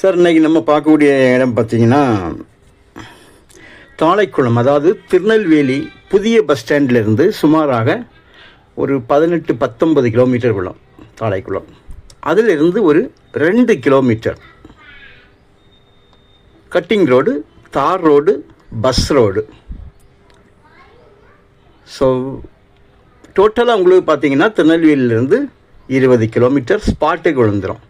Sir இன்னைக்கு நம்ம பார்க்கக்கூடிய இடம் பார்த்தீங்கன்னா தாளைக்குளம் அதாவது திருநெல்வேலி புதிய பஸ் ஸ்டாண்ட்லேருந்து சுமாராக ஒரு பதினெட்டு பத்தொன்பது கிலோமீட்டர் விழும் தாளைக்குளம் அதிலிருந்து ஒரு ரெண்டு கிலோமீட்டர். கட்டிங் ரோடு தார் ரோடு பஸ் ரோடு. ஸோ டோட்டலாக உங்களுக்கு பார்த்தீங்கன்னா திருநெல்வேலியிலேருந்து இருபது கிலோமீட்டர் ஸ்பாட்டுக்கு விழுந்துடும்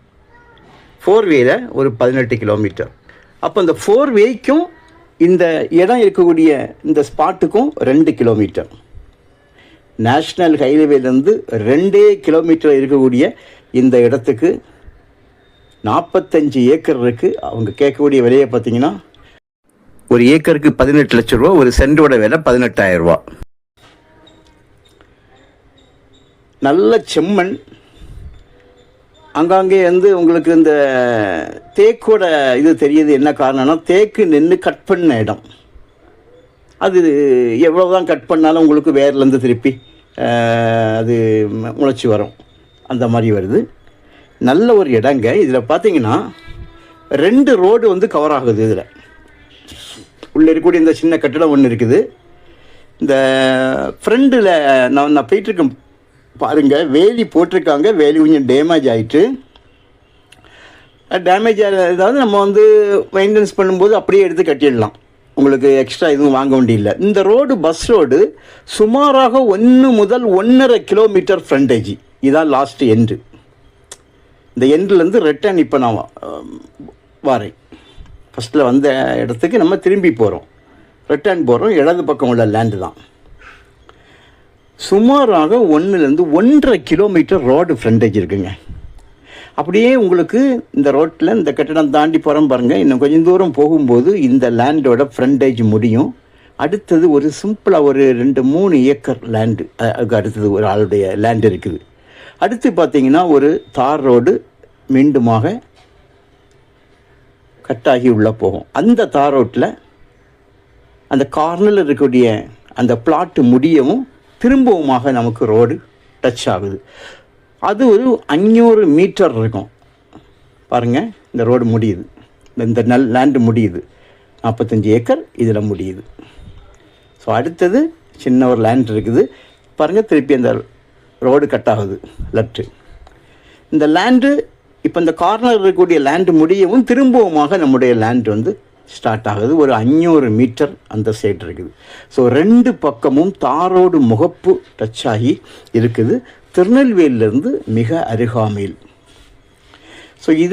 ஃபோர் வேயில் ஒரு பதினெட்டு கிலோமீட்டர் அப்போ இந்த ஃபோர் வேக்கும் இந்த இடம் இருக்கக்கூடிய இந்த ஸ்பாட்டுக்கும் ரெண்டு கிலோமீட்டர் நேஷ்னல் ஹைவேலேருந்து ரெண்டே கிலோமீட்டர் இருக்கக்கூடிய இந்த இடத்துக்கு நாற்பத்தஞ்சு ஏக்கர் இருக்குது அவங்க கேட்கக்கூடிய விலையை பார்த்தீங்கன்னா ஒரு ஏக்கருக்கு பதினெட்டு லட்ச ரூபா ஒரு சென்டோட விலை பதினெட்டாயிரம் ரூபா. நல்ல செம்மண் அங்கங்கே வந்து உங்களுக்கு இந்த தேக்கோட இது தெரியுது என்ன காரணம்னா தேக்கு நின்று கட் பண்ண இடம். அது எவ்வளோ தான் கட் பண்ணாலும் உங்களுக்கு வேர்லேருந்து திருப்பி அது முளைச்சி வரும். அந்த மாதிரி வருது. நல்ல ஒரு இடங்க. இதில் பார்த்தீங்கன்னா ரெண்டு ரோடு வந்து கவர் ஆகுது இதில். உள்ளே இருக்கக்கூடிய இந்த சின்ன கட்டிடம் ஒன்று இருக்குது. இந்த ஃப்ரெண்டில் நான் நான் போயிட்டுருக்கேன் பாருங்கள் வேலி போட்டிருக்காங்க வேலி கொஞ்சம் டேமேஜ் ஆகிட்டு டேமேஜ் அதாவது நம்ம வந்து மெயின்டெனன்ஸ் பண்ணும்போது அப்படியே எடுத்து கட்டிடலாம். உங்களுக்கு எக்ஸ்ட்ரா எதுவும் வாங்க வேண்டியதில்லை இந்த ரோடு பஸ் ரோடு சுமாராக ஒன்று முதல் ஒன்றரை கிலோமீட்டர் ஃப்ரண்டேஜ் இதான் லாஸ்ட் எண்டு இந்த எண்ட்லேருந்து ரிட்டர்ன் இப்போ நான் வாரேன். ஃபஸ்ட்டில் வந்த இடத்துக்கு நம்ம திரும்பி போகிறோம் ரிட்டர்ன் போகிறோம் இடது பக்கம் உள்ள லேண்டு தான். சுமாராக ஒன்றுலேருந்து ஒன்றரை கிலோமீட்டர் ரோடு ஃப்ரண்டேஜ் இருக்குங்க. அப்படியே உங்களுக்கு இந்த ரோட்டில் இந்த கட்டடம் தாண்டி போகிறோம் பாருங்கள் இன்னும் கொஞ்சம் தூரம் போகும்போது இந்த லேண்டோட ஃப்ரண்டேஜ் முடியும். அடுத்தது ஒரு சிம்பிளாக ஒரு ரெண்டு மூணு ஏக்கர் லேண்டு அதுக்கு அடுத்தது ஒரு ஆளுடைய லேண்ட் இருக்குது. அடுத்து பார்த்தீங்கன்னா ஒரு தார் ரோடு மீண்டுமாக கட்டாகி உள்ளே போகும். அந்த தார் ரோட்டில் அந்த கார்னரில் இருக்கக்கூடிய அந்த பிளாட்டு முடியவும் திரும்பவுமாக நமக்கு ரோடு டச் ஆகுது. அது ஒரு அஞ்சூறு மீட்டர் இருக்கும். பாருங்கள் இந்த ரோடு முடியுது. இந்த- நல் லேண்டு முடியுது. நாற்பத்தஞ்சு ஏக்கர் இதில் முடியுது. ஸோ அடுத்தது சின்ன ஒரு லேண்ட் இருக்குது. பாருங்கள் திருப்பி அந்த ரோடு கட் ஆகுது. லெஃப்ட்டு இந்த லேண்டு இப்போ இந்த கார்னர் இருக்கக்கூடிய லேண்டு முடியவும் திரும்பவுமாக நம்முடைய லேண்ட் வந்து ஸ்டார்ட் ஆகுது. ஒரு அஞ்சூறு மீட்டர் அந்த சைடு இருக்குது. ஸோ ரெண்டு பக்கமும் தாரோடு முகப்பு டச் ஆகி இருக்குது. திருநெல்வேலியிலேருந்து மிக அருகாமையில். ஸோ இதை